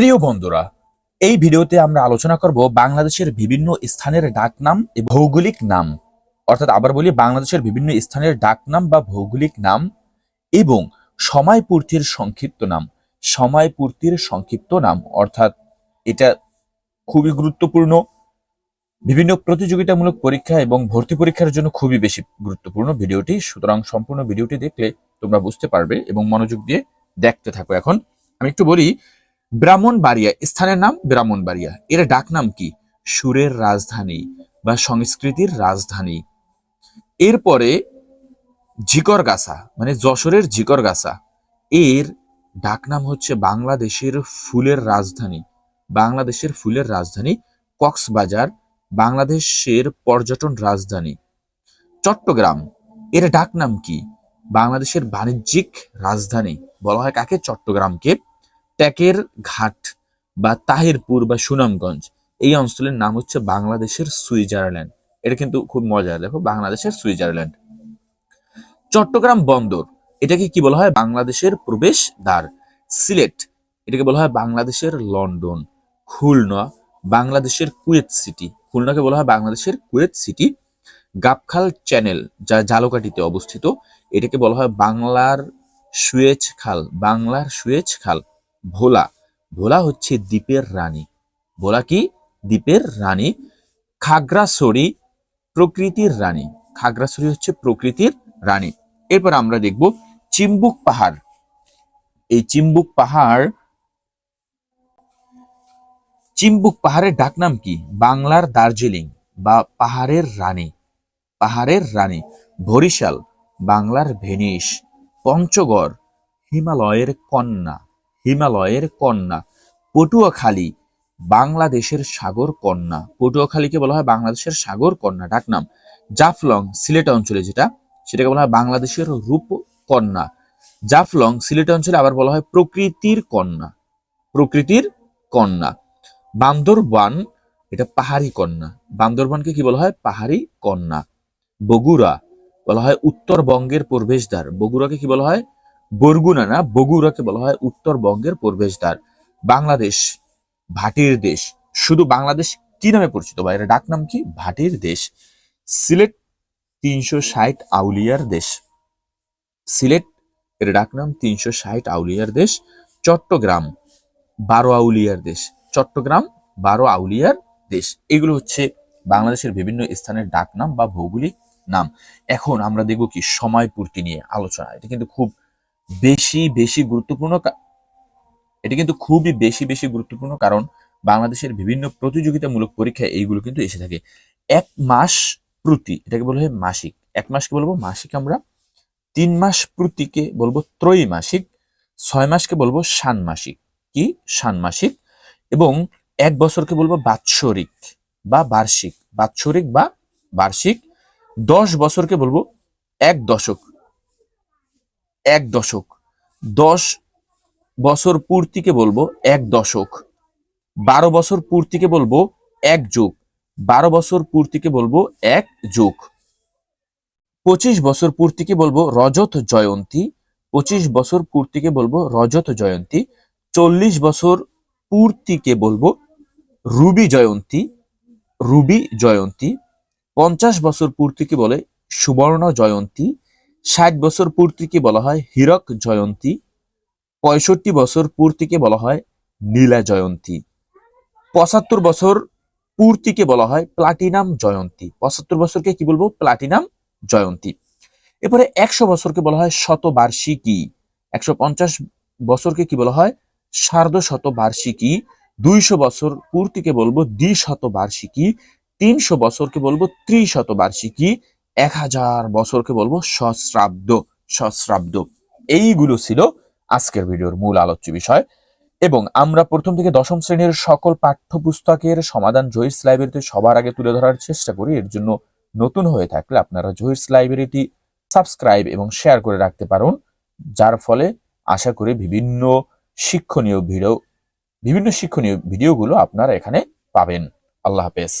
প্রিয় বন্ধুরা, এই ভিডিওতে আমরা আলোচনা করব বাংলাদেশের বিভিন্ন স্থানের ডাকনাম ভৌগোলিক নাম। অর্থাৎ আবার বলি বাংলাদেশের বিভিন্ন স্থানের ডাকনাম বা ভৌগোলিক নাম এবং সময় পূর্তির সংক্ষিপ্ত নাম। সময় পূর্তির সংক্ষিপ্ত নাম, অর্থাৎ এটা খুবই গুরুত্বপূর্ণ। বিভিন্ন প্রতিযোগিতামূলক পরীক্ষা এবং ভর্তি পরীক্ষার জন্য খুবই বেশি গুরুত্বপূর্ণ ভিডিওটি। সুতরাং সম্পূর্ণ ভিডিওটি দেখলে তোমরা বুঝতে পারবে এবং মনোযোগ দিয়ে দেখতে থাকো। এখন আমি একটু বলি ব্রাহ্মণবাড়িয়া, স্থানের নাম ব্রাহ্মণবাড়িয়া। এর ডাক নাম কি? সুরের রাজধানী বা সংস্কৃতির রাজধানী। এরপরে জিকরগাছা মানে যশোরের জিকরগাছা। এর ডাক নাম হচ্ছে বাংলাদেশের ফুলের রাজধানী। বাংলাদেশের ফুলের রাজধানী কক্সবাজার, বাংলাদেশের পর্যটন রাজধানী। চট্টগ্রাম, এর ডাক নাম কি? বাংলাদেশের বাণিজ্যিক রাজধানী। বলা হয় কাকে? চট্টগ্রামকে। ট্যাকের ঘাট বা তাহিরপুর বা সুনামগঞ্জ, এই অঞ্চলের নাম হচ্ছে বাংলাদেশের সুইজারল্যান্ড। এটা কিন্তু খুব মজার, দেখো, বাংলাদেশের সুইজারল্যান্ড। চট্টগ্রাম বন্দর, এটাকে কি বলা হয়? বাংলাদেশের প্রবেশ দ্বার সিলেট, এটাকে বলা হয় বাংলাদেশের লন্ডন। খুলনা, বাংলাদেশের কুয়েত সিটি। খুলনাকে বলা হয় বাংলাদেশের কুয়েত সিটি। গাবখাল চ্যানেল, যা জালকাঠিতে অবস্থিত, এটাকে বলা হয় বাংলার সুয়েজ খাল, বাংলার সুয়েজ খাল। ভোলা। ভোলা হচ্ছে দ্বীপের রানী। ভোলা কি? দ্বীপের রানী খাগড়াছড়ি প্রকৃতির রানী। খাগড়াছড়ি হচ্ছে প্রকৃতির রানী। এরপর আমরা দেখব চিম্বুক পাহাড়। এই চিম্বুক পাহাড় চিম্বুক পাহাড়ের ডাকনাম কি? বাংলার দার্জিলিং বা পাহাড়ের রানী। পাহাড়ের রানী। বরিশাল, বাংলার ভেনিস, পঞ্চগড়, হিমালয়ের কন্যা। হিমালয়ের কন্যা। পটুয়াখালী, বাংলাদেশের সাগর কন্যা। পটুয়াখালীকে বলা হয় বাংলাদেশের সাগর কন্যা ডাকনাম জাফলং, সিলেট অঞ্চলে যেটা, সেটাকে বলা হয় বাংলাদেশের রূপ কন্যা। জাফলং, সিলেট অঞ্চলে আবার বলা হয় প্রকৃতির কন্যা। প্রকৃতির কন্যা। বান্দরবান, এটা পাহাড়ি কন্যা। বান্দরবানকে কি বলা হয়? পাহাড়ি কন্যা। বগুড়া, বলা হয় উত্তরবঙ্গের প্রবেশদ্বার। বগুড়াকে কি বলা হয়? বরগুনা না, বগুড়াকে বলা হয় উত্তরবঙ্গের প্রবেশদ্বার। বাংলাদেশ, ভাটির দেশ। শুধু বাংলাদেশ কি নামে পরিচিত বা এর ডাক নাম কি? ভাটির দেশ। সিলেট তিনশো ষাট আউলিয়ার দেশ। সিলেট, এর ডাক নাম তিনশো ষাট আউলিয়ার দেশ। চট্টগ্রাম, বারো আউলিয়ার দেশ। চট্টগ্রাম, বারো আউলিয়ার দেশ। এগুলো হচ্ছে বাংলাদেশের বিভিন্ন স্থানের ডাক নাম বা ভৌগোলিক নাম। এখন আমরা দেখব কি? সময় পূর্তি নিয়ে আলোচনা। এটা কিন্তু খুব বেশি বেশি গুরুত্বপূর্ণ এটা কিন্তু খুবই বেশি বেশি গুরুত্বপূর্ণ কারণ বাংলাদেশের বিভিন্ন প্রতিযোগিতামূলক পরীক্ষায় এইগুলো কিন্তু এসে থাকে। এক মাস প্রতি, এটাকে বলা হয় মাসিক। এক মাসকে বলব মাসিক আমরা, তিন মাস প্রতিকে বলব ত্রৈমাসিক, ছয় মাসকে বলব ষান্মাসিক কি? ষান্মাসিক এবং এক বছরকে বলব বাৎসরিক বা বার্ষিক। বাৎসরিক বা বার্ষিক। দশ বছরকে বলব এক দশক। এক দশক। দশ বছর পূর্তিকে বলব এক দশক। বারো বছর পূর্তিকে বলব এক যুগ। বারো বছর পূর্তিকে বলব এক যুগ। পঁচিশ বছর পূর্তিকে বলব রজত জয়ন্তী। পঁচিশ বছর পূর্তিকে বলব রজত জয়ন্তী। চল্লিশ বছর পূর্তিকে বলব রুবি জয়ন্তী রুবি জয়ন্তী। পঞ্চাশ বছর পূর্তিকে বলে সুবর্ণ জয়ন্তী। ষাট বছর পূর্তিকে বলা হয় হীরক জয়ন্তী, পঁয়ষট্টি বছর পূর্তিকে বলা হয় নীলা জয়ন্তী, পঁচাত্তর বছর পূর্তিকে বলা হয় প্লাটিনাম জয়ন্তী। পঁচাত্তর বছরকে কি বলব? প্লাটিনাম জয়ন্তী। এরপরে একশো বছরকে বলা হয় শতবার্ষিকী। একশো পঞ্চাশ বছরকে কি বলা হয়? সার্ধ শতবার্ষিকী। দুইশো বছর পূর্তিকে বলব দ্বিশতবার্ষিকী। তিনশো বছরকে বলব ত্রিশতবার্ষিকী। এক হাজার বছরকে বলব সশ্রাব্দ সশ্রাব্দ। এইগুলো ছিল আজকের ভিডিওর মূল আলোচ্য বিষয়। এবং আমরা প্রথম থেকে দশম শ্রেণির সকল পাঠ্যপুস্তকের সমাধান জহিরস লাইব্রেরিতে সবার আগে তুলে ধরার চেষ্টা করি। এর জন্য নতুন হয়ে থাকলে আপনারা জহিরস লাইব্রেরিটি সাবস্ক্রাইব এবং শেয়ার করে রাখতে পারুন। যার ফলে আশা করি বিভিন্ন শিক্ষণীয় ভিডিও, বিভিন্ন শিক্ষণীয় ভিডিওগুলো আপনারা এখানে পাবেন। আল্লাহ হাফেজ।